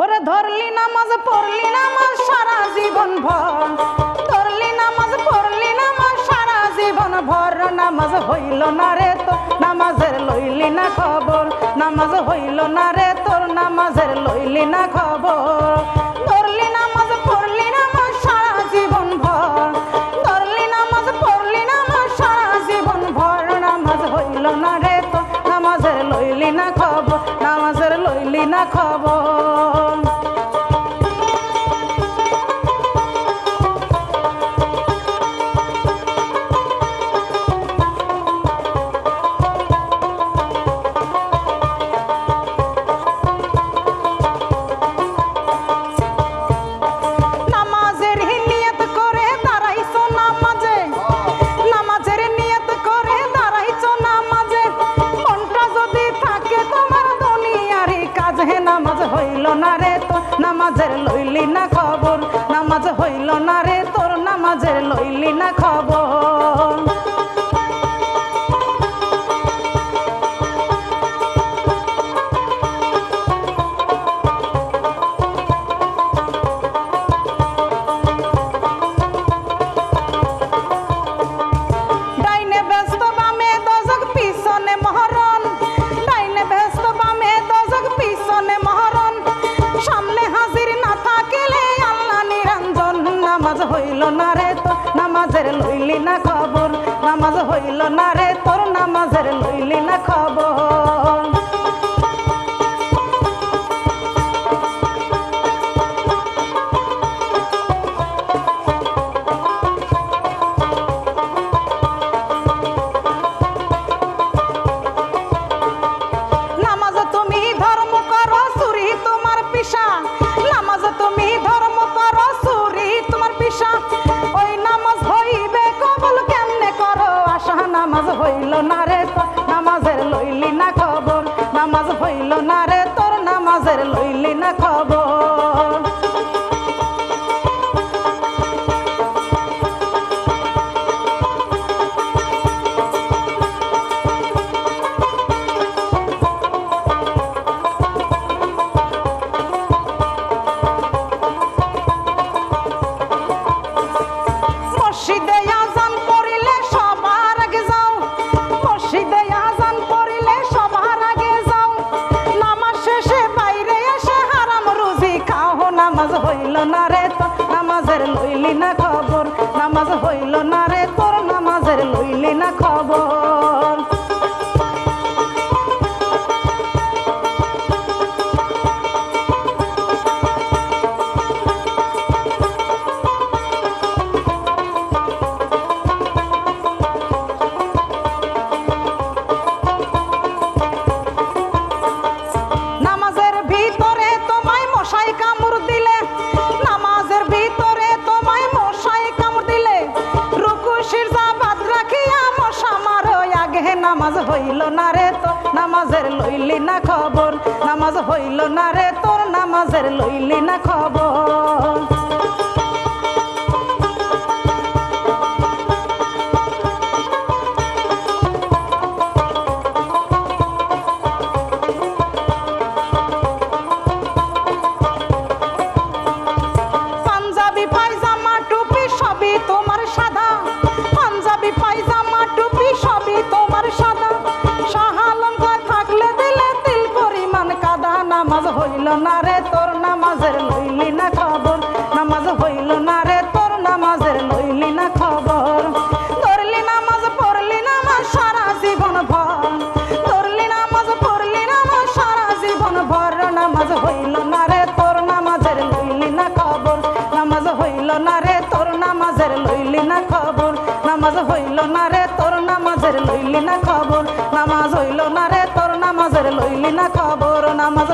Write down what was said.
ওরে ধরলি নামাজ, পড়লি নামাজ, সারা জীবন ভর। ধরলি নামাজ, পড়লি নামাজ, সারা জীবন ভর। নামাজ হইল না রে তো নামাজের লইলি না খবর। নামাজ হইল না রে তোর, নামাজের লইলি না খবর। নামাজের লইলি না খবর। নামাজ হইল না রে তোর নামাজের লইলি না খবর। নামাজের লইলি না খবর। নামাজ হইল না রে তোর নামাজের লইলি না খবর। না রে তোর নামাজের লইলি না খবর। নামাজ হইল না রে তোর নামাজের লইলি না খবর। মসজিদে আজান নামাজ হইল না রে তোর নামাজের লইলি না খবর। নামাজ হইল না রে তোর নামাজের লইলি না খবর। নামাজ